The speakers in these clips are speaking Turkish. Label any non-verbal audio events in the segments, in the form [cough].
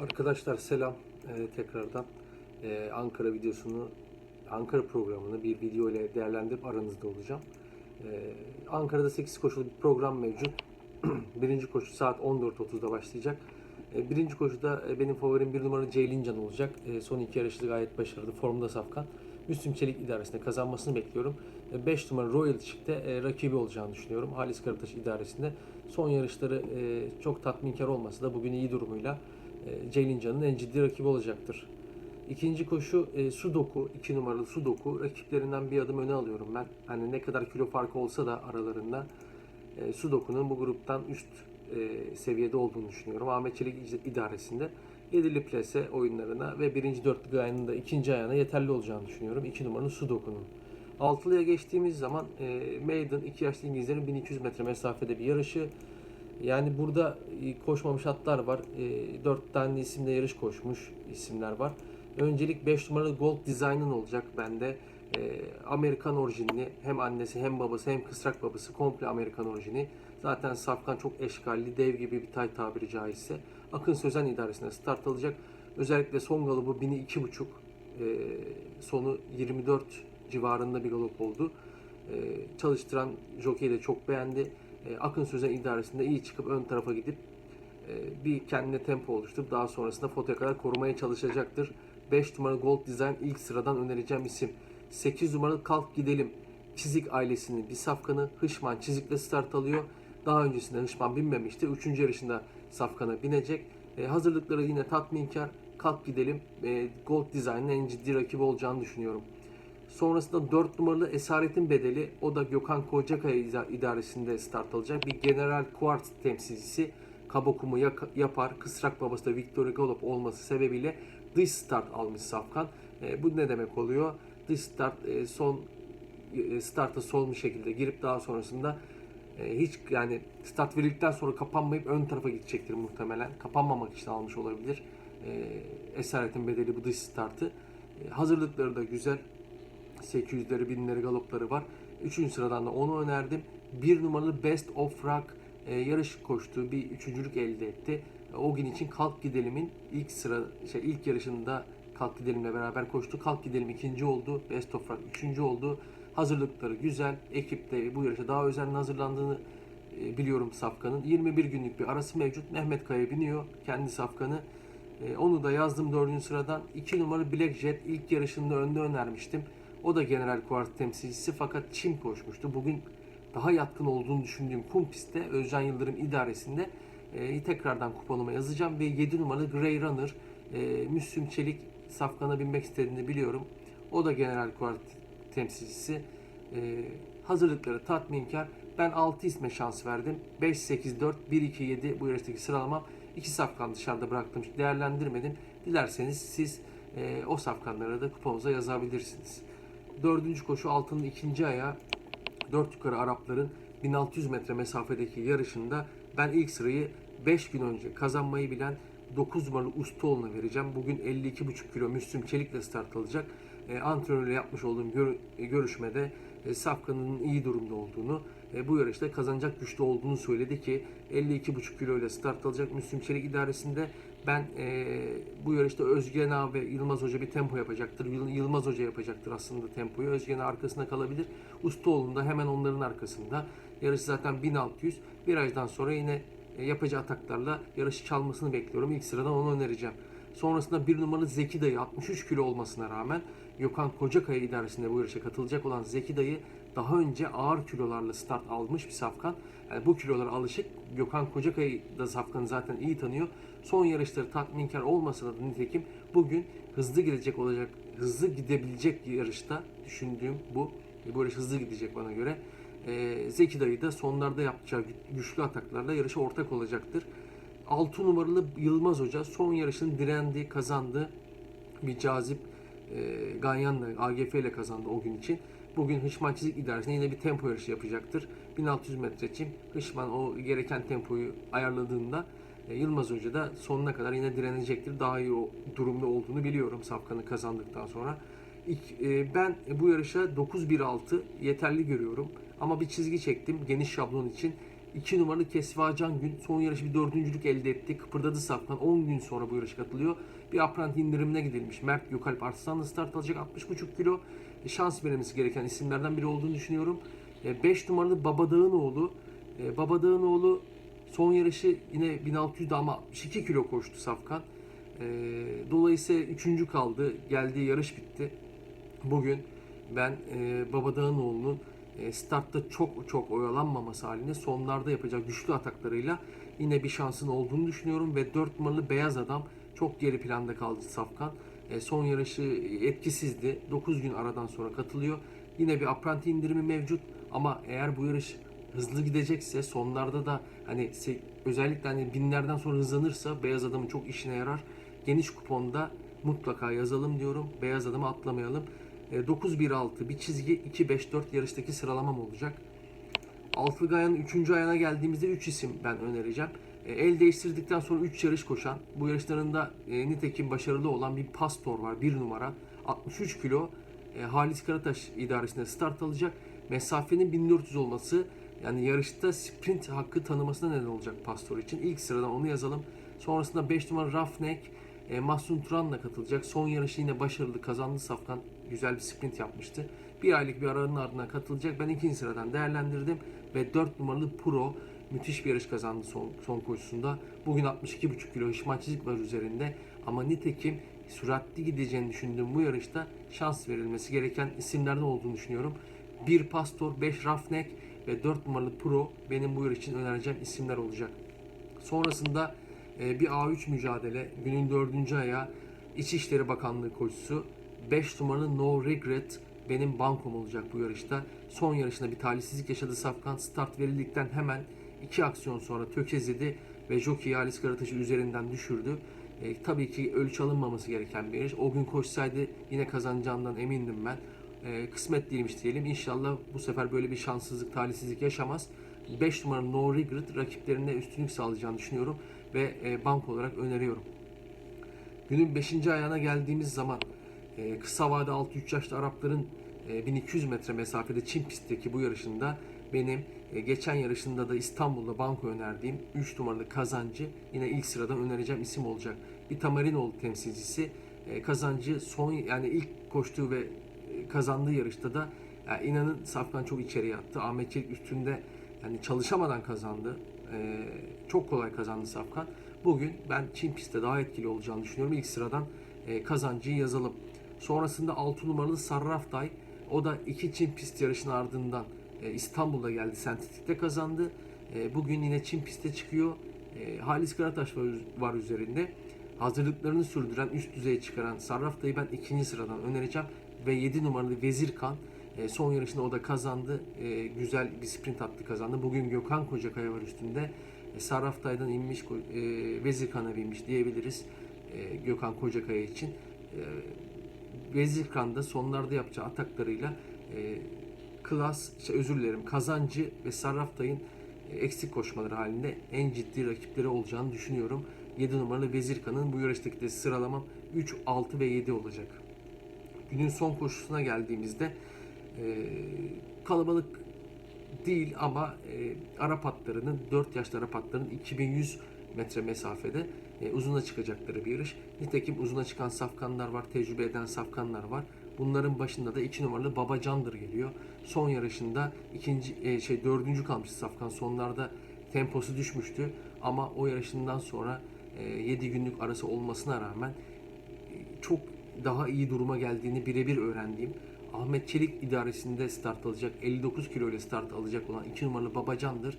Arkadaşlar selam Ee, tekrardan Ee, Ankara videosunu Ankara programını bir video ile değerlendirip aranızda olacağım. Ee, Ankara'da 8 koşulu bir program mevcut. [clears throat] Birinci koşu saat 14.30'da başlayacak. Ee, Birinci koşuda e, benim favorim bir numaralı Ceylincan olacak. Ee, Son iki yarışı da gayet başarılı. Formda safkan. Müslüm Çelik idaresinde kazanmasını bekliyorum. 5 numara Royal Chick'te e, rakibi olacağını düşünüyorum. Halis Karataş idaresinde. Son yarışları e, çok tatminkar olmasa da bugün iyi durumuyla e, Ceylincan'ın en ciddi rakibi olacaktır. İkinci koşu e, Sudoku, 2 numaralı Sudoku. Rakiplerinden bir adım öne alıyorum ben. Hani ne kadar kilo farkı olsa da aralarında e, Sudoku'nun bu gruptan üst e, seviyede olduğunu düşünüyorum. Ahmet Çelik idaresinde. Yedili plase oyunlarına ve birinci dörtlük ayağının da ikinci ayağına yeterli olacağını düşünüyorum. 2 numaralı Sudoku'nun. Altılıya geçtiğimiz zaman e, Maiden 2 yaşlı İngilizlerin 1200 metre mesafede bir yarışı. Yani burada e, koşmamış atlar var. 4 tane isimde yarış koşmuş isimler var. Öncelik 5 numaralı Gold Design'ın olacak bende. E, Amerikan orijinli hem annesi hem babası hem kısrak babası komple Amerikan orijini. Zaten Safkan çok eşkalli, dev gibi bir tay tabiri caizse. Akın Sözen idaresinde start alacak. Özellikle son galıbı 1000'i 2.5 e, sonu 24 civarında bir galop oldu. E, çalıştıran jockey de çok beğendi. E, Akın Sözen idaresinde iyi çıkıp ön tarafa gidip e, bir kendine tempo oluşturup daha sonrasında fotoya kadar korumaya çalışacaktır. 5 numaralı Gold Design ilk sıradan önereceğim isim. 8 numaralı Kalk Gidelim Çizik ailesinin bir safkanı Hışman Çizik'le start alıyor. Daha öncesinde Hışman binmemişti. 3. yarışında safkana binecek. E, hazırlıkları yine tatminkar. Kalk Gidelim e, Gold Design'ın en ciddi rakibi olacağını düşünüyorum. Sonrasında 4 numaralı Esaretin Bedeli o da Gökhan Kocakaya idaresinde start alacak. Bir General Quartz temsilcisi Kabokum'u yapar. Kısrak babası da Victoria Galop olması sebebiyle dış start almış Safkan. E, bu ne demek oluyor? Dış start e, son e, starta son bir şekilde girip daha sonrasında e, hiç yani start verildikten sonra kapanmayıp ön tarafa gidecektir muhtemelen. Kapanmamak için almış olabilir. E, Esaretin bedeli bu dış startı. E, hazırlıkları da güzel. 800'leri, 1000'leri galopları var. Üçüncü sıradan da onu önerdim. Bir numaralı Best of Rock e, yarış koştuğu bir üçüncülük elde etti. O gün için Kalk Gidelim'in ilk sıra şey ilk yarışında Kalk Gidelim'le beraber koştu. Kalk Gidelim ikinci oldu. Best of Rock üçüncü oldu. Hazırlıkları güzel. Ekip de bu yarışa daha özenli hazırlandığını e, biliyorum Safkan'ın. 21 günlük bir arası mevcut. Mehmet Kaya biniyor kendi Safkan'ı. E, onu da yazdım dördüncü sıradan. 2 numaralı Black Jet ilk yarışında önde önermiştim. O da General Kuart temsilcisi fakat Çim koşmuştu. Bugün daha yatkın olduğunu düşündüğüm kum pistte Özcan Yıldırım idaresinde e, tekrardan kuponuma yazacağım ve 7 numaralı Grey Runner e, Müslüm Çelik safkana binmek istediğini biliyorum. O da General Kuart temsilcisi. E, hazırlıkları tatminkar. Ben 6 isme şans verdim. 5, 8, 4, 1, 2, 7 bu yarıştaki sıralamam. 2 safkan dışarıda bıraktım. Değerlendirmedim. Dilerseniz siz e, o safkanlara da kuponunuza yazabilirsiniz. Dördüncü koşu altının ikinci ayağı dört yukarı Arapların 1600 metre mesafedeki yarışında ben ilk sırayı 5 gün önce kazanmayı bilen 9 numaralı Ustaoğlu'na vereceğim. Bugün 52,5 kilo Müslüm Çelik'le start alacak. E, antrenörle yapmış olduğum gör, e, görüşmede e, Safkan'ın iyi durumda olduğunu, e, bu yarışta kazanacak güçlü olduğunu söyledi ki 52,5 kilo ile start alacak Müslüm Çelik idaresinde ben e, bu yarışta Özgen abi ve Yılmaz Hoca bir tempo yapacaktır. Yılmaz Hoca yapacaktır aslında tempoyu. Özgen arkasında kalabilir. Ustaoğlu da hemen onların arkasında. Yarış zaten 1600. Virajdan sonra yine e, yapacağı ataklarla yarışı çalmasını bekliyorum. İlk sıradan onu önereceğim. Sonrasında bir numaralı Zeki Dayı 63 kilo olmasına rağmen Gökhan Kocakaya idaresinde bu yarışa katılacak olan Zeki Dayı daha önce ağır kilolarla start almış bir safkan. Yani bu kilolara alışık. Gökhan Kocakaya da safkanı zaten iyi tanıyor. Son yarışları tatminkar olmasa da nitekim bugün hızlı gidecek olacak, hızlı gidebilecek yarışta düşündüğüm bu. Bu yarış hızlı gidecek bana göre. Ee, Zeki Dayı da sonlarda yapacağı güçlü ataklarla yarışa ortak olacaktır. 6 numaralı Yılmaz Hoca son yarışını direndi, kazandı. Bir cazip e, Ganyan'la AGF ile kazandı o gün için. Bugün Hışman Çizik İdaresi'nde yine bir tempo yarışı yapacaktır. 1600 metre için Hışman o gereken tempoyu ayarladığında e, Yılmaz Hoca da sonuna kadar yine direnecektir. Daha iyi o durumda olduğunu biliyorum Safkan'ı kazandıktan sonra. İlk, e, ben bu yarışa 9-1-6 yeterli görüyorum. Ama bir çizgi çektim geniş şablon için. 2 numaralı Kesva Can son yarışı bir dördüncülük elde etti. Kıpırdadı Safkan 10 gün sonra bu yarışa katılıyor. Bir apranti indirimine gidilmiş. Mert Gökalp Arslan'la start alacak 60,5 kilo. E, şans verilmesi gereken isimlerden biri olduğunu düşünüyorum. 5 numaralı Babadağ'ın oğlu. E, Babadağ'ın oğlu son yarışı yine 1600'de ama 62 kilo koştu Safkan. E, dolayısıyla 3. kaldı. Geldiği yarış bitti. Bugün ben e, e, startta çok çok oyalanmaması halinde sonlarda yapacak güçlü ataklarıyla yine bir şansın olduğunu düşünüyorum ve 4 numaralı Beyaz Adam çok geri planda kaldı Safkan. E, son yarışı etkisizdi. 9 gün aradan sonra katılıyor. Yine bir apranti indirimi mevcut ama eğer bu yarış hızlı gidecekse sonlarda da hani özellikle hani binlerden sonra hızlanırsa Beyaz Adam'ın çok işine yarar. Geniş kuponda mutlaka yazalım diyorum. Beyaz Adam'ı atlamayalım. E, 9-1-6 bir çizgi 2-5-4 yarıştaki sıralamam olacak. Altılı Gaya'nın 3. ayağına geldiğimizde 3 isim ben önereceğim. E, el değiştirdikten sonra 3 yarış koşan, bu yarışlarında e, nitekim başarılı olan bir pastor var 1 numara. 63 kilo e, Halis Karataş idaresinde start alacak. Mesafenin 1400 olması yani yarışta sprint hakkı tanımasına neden olacak pastor için. İlk sıradan onu yazalım. Sonrasında 5 numara Rafnek e, Mahsun Turan'la katılacak. Son yarışı yine başarılı kazandı Safkan. Güzel bir sprint yapmıştı. Bir aylık bir aranın ardından katılacak. Ben ikinci sıradan değerlendirdim. Ve 4 numaralı Pro müthiş bir yarış kazandı son, son koşusunda. Bugün 62,5 kilo hışmaççılık var üzerinde. Ama nitekim süratli gideceğini düşündüğüm bu yarışta şans verilmesi gereken isimlerden olduğunu düşünüyorum. 1 Pastor, 5 Rafnek ve 4 numaralı Pro benim bu yarış için önereceğim isimler olacak. Sonrasında e, bir A3 mücadele günün dördüncü ayağı İçişleri Bakanlığı koşusu 5 numaralı No Regret benim bankom olacak bu yarışta. Son yarışında bir talihsizlik yaşadı Safkan. Start verildikten hemen iki aksiyon sonra tökezledi ve jockey Halis Karataş'ı üzerinden düşürdü. E, tabii ki ölçü alınmaması gereken bir yarış. O gün koşsaydı yine kazanacağından emindim ben. E, kısmet değilmiş diyelim. İnşallah bu sefer böyle bir şanssızlık, talihsizlik yaşamaz. 5 numara No Regret rakiplerine üstünlük sağlayacağını düşünüyorum ve e, bank olarak öneriyorum. Günün 5. ayağına geldiğimiz zaman e, kısa vade 6-3 yaşlı Arapların e, 1200 metre mesafede Çin pistteki bu yarışında benim e, geçen yarışında da İstanbul'da banko önerdiğim 3 numaralı kazancı yine ilk sıradan önereceğim isim olacak. Bir Tamarinoğlu temsilcisi e, kazancı son yani ilk koştuğu ve e, kazandığı yarışta da yani inanın Safkan çok içeriye attı. Ahmet Çelik üstünde yani çalışamadan kazandı. E, çok kolay kazandı Safkan. Bugün ben Çin pistte daha etkili olacağını düşünüyorum. İlk sıradan e, kazancıyı yazalım. Sonrasında 6 numaralı Sarraftay. O da iki Çin pist yarışının ardından e, İstanbul'da geldi. Sentetikte kazandı. E, bugün yine Çin piste çıkıyor. E, Halis Karataş var, var üzerinde. Hazırlıklarını sürdüren, üst düzeye çıkaran Sarraftay'ı ben ikinci sıradan önereceğim. Ve 7 numaralı Vezirkan e, son yarışında o da kazandı. E, güzel bir sprint attı kazandı. Bugün Gökhan Kocakaya var üstünde. E, Sarraftay'dan inmiş, e, Vezirkan'a binmiş diyebiliriz. E, Gökhan Kocakaya için. E, Vezirkan'da sonlarda yapacağı ataklarıyla e, klas, işte özür dilerim kazancı ve Sarraftay'ın e, eksik koşmaları halinde en ciddi rakipleri olacağını düşünüyorum. 7 numaralı Vezirkan'ın bu yarıştaki de sıralamam 3, 6 ve 7 olacak. Günün son koşusuna geldiğimizde e, kalabalık değil ama e, Arap atlarının 4 yaşlı Arap atlarının 2100 metre mesafede e, uzuna çıkacakları bir yarış. Nitekim uzuna çıkan safkanlar var, tecrübe eden safkanlar var. Bunların başında da 2 numaralı Babacandır geliyor. Son yarışında ikinci e, şey dördüncü kalmıştı Safkan. Sonlarda temposu düşmüştü ama o yarışından sonra e, 7 günlük arası olmasına rağmen e, çok daha iyi duruma geldiğini birebir öğrendiğim Ahmet Çelik idaresinde start alacak 59 kilo ile start alacak olan 2 numaralı Babacan'dır.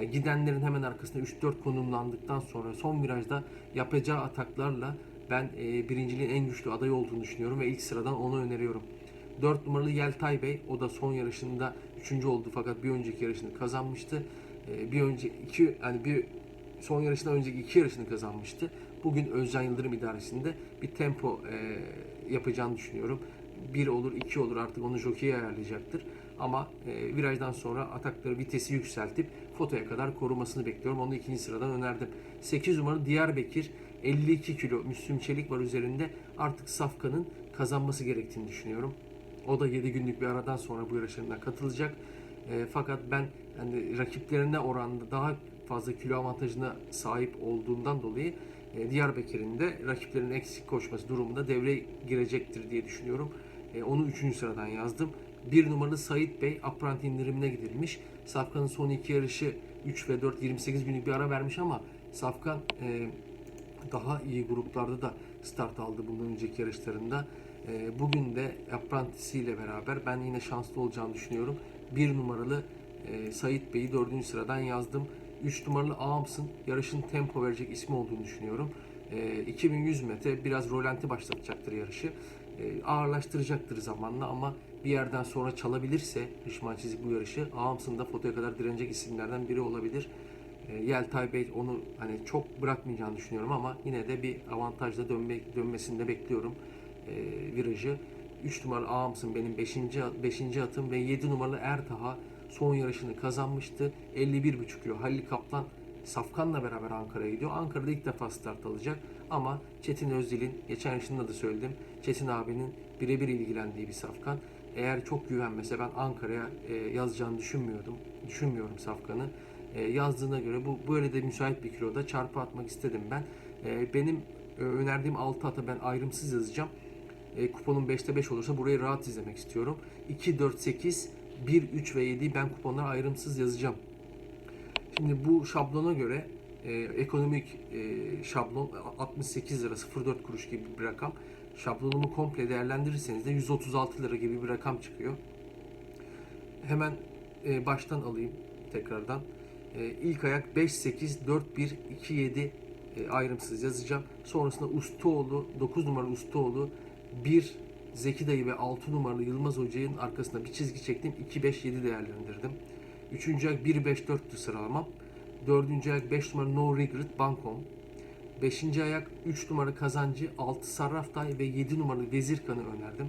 E, gidenlerin hemen arkasında 3-4 konumlandıktan sonra son virajda yapacağı ataklarla ben e, birinciliğin en güçlü adayı olduğunu düşünüyorum ve ilk sıradan onu öneriyorum. 4 numaralı Yeltay Bey o da son yarışında 3. oldu fakat bir önceki yarışını kazanmıştı. E, bir önce iki yani bir son yarışından önceki iki yarışını kazanmıştı. Bugün Özcan Yıldırım idaresinde bir tempo e, yapacağını düşünüyorum. Bir olur, iki olur artık onu jockey ayarlayacaktır. Ama e, virajdan sonra atakları vitesi yükseltip fotoya kadar korumasını bekliyorum. Onu ikinci sıradan önerdim. 8 numaralı Diyarbakır 52 kilo Müslüm Çelik var üzerinde. Artık Safkan'ın kazanması gerektiğini düşünüyorum. O da 7 günlük bir aradan sonra bu yarışlarına katılacak. E, fakat ben hani rakiplerine oranla daha fazla kilo avantajına sahip olduğundan dolayı e, Diyarbakır'ın da rakiplerinin eksik koşması durumunda devreye girecektir diye düşünüyorum. E, onu 3. sıradan yazdım. Bir numaralı Sait Bey apprenti indirimine gidilmiş. Safkan'ın son iki yarışı 3 ve 4 28 günlük bir ara vermiş ama Safkan e, daha iyi gruplarda da start aldı bundan önceki yarışlarında. E, bugün de aprentisiyle beraber ben yine şanslı olacağını düşünüyorum. Bir numaralı e, Sait Bey'i dördüncü sıradan yazdım. 3 numaralı Aams'ın yarışın tempo verecek ismi olduğunu düşünüyorum. E, 2100 metre biraz rolanti başlatacaktır yarışı. E, ağırlaştıracaktır zamanla ama bir yerden sonra çalabilirse Hışman Çizik bu yarışı Aams'ın da fotoya kadar direnecek isimlerden biri olabilir. E, Yeltay Bey onu hani çok bırakmayacağını düşünüyorum ama yine de bir avantajla dönme, dönmesini bekliyorum e, virajı. 3 numaralı Aams'ın benim 5. 5. atım ve 7 numaralı Ertaha son yarışını kazanmıştı. 51,5 kilo. Halil Kaplan Safkan'la beraber Ankara'ya gidiyor. Ankara'da ilk defa start alacak. Ama Çetin Özdil'in, geçen yarışında da söyledim, Çetin abinin birebir ilgilendiği bir Safkan. Eğer çok güvenmese ben Ankara'ya e, yazacağını düşünmüyordum. Düşünmüyorum Safkan'ı. E, yazdığına göre bu böyle de müsait bir kiloda çarpı atmak istedim ben. E, benim e, önerdiğim 6 ata ben ayrımsız yazacağım. E, kuponum 5'te 5 olursa burayı rahat izlemek istiyorum. 2, 4, 8, 1, 3 ve 7'yi ben kuponlara ayrımsız yazacağım. Şimdi bu şablona göre e, ekonomik e, şablon 68 lira 04 kuruş gibi bir rakam. Şablonumu komple değerlendirirseniz de 136 lira gibi bir rakam çıkıyor. Hemen e, baştan alayım tekrardan. E, ilk ayak 5, 8, 4, 1, 2, 7 e, ayrımsız yazacağım. Sonrasında Ustaoğlu, 9 numaralı Ustaoğlu, 1 Zeki Dayı ve 6 numaralı Yılmaz Hoca'nın arkasına bir çizgi çektim. 2, 5, 7 değerlendirdim. Üçüncü ayak 1, 5, 4'tü sıralamam. Dördüncü ayak 5 numara No Regret Bankom. Beşinci ayak 3 numara Kazancı, 6 Sarraftay ve 7 numaralı Vezirkan'ı önerdim.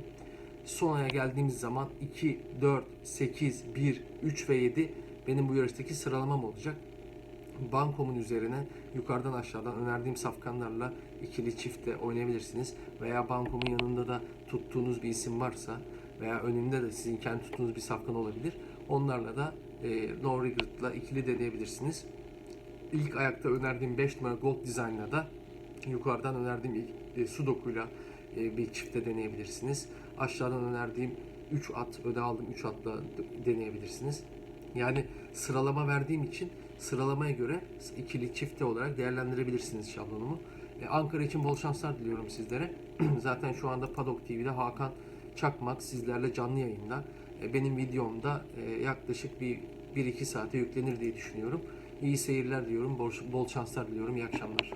Son aya geldiğimiz zaman 2, 4, 8, 1, 3 ve 7 benim bu yarıştaki sıralamam olacak. Bankom'un üzerine yukarıdan aşağıdan önerdiğim safkanlarla ikili çifte oynayabilirsiniz. Veya Bankom'un yanında da tuttuğunuz bir isim varsa veya önünde de sizin kendi tuttuğunuz bir safkan olabilir. Onlarla da e, No Regret'la ikili deneyebilirsiniz. İlk ayakta önerdiğim 5 numara Gold Design'la da yukarıdan önerdiğim ilk, e, Sudoku'yla e, bir çifte deneyebilirsiniz. Aşağıdan önerdiğim 3 at, öde aldım 3 atla deneyebilirsiniz. Yani sıralama verdiğim için sıralamaya göre ikili çifte olarak değerlendirebilirsiniz şablonumu. E, Ankara için bol şanslar diliyorum sizlere. [clears throat] Zaten şu anda Padok TV'de Hakan Çakmak sizlerle canlı yayında. E, benim videomda e, yaklaşık bir 1-2 saate yüklenir diye düşünüyorum. İyi seyirler diyorum, bol, bol şanslar diliyorum, iyi akşamlar.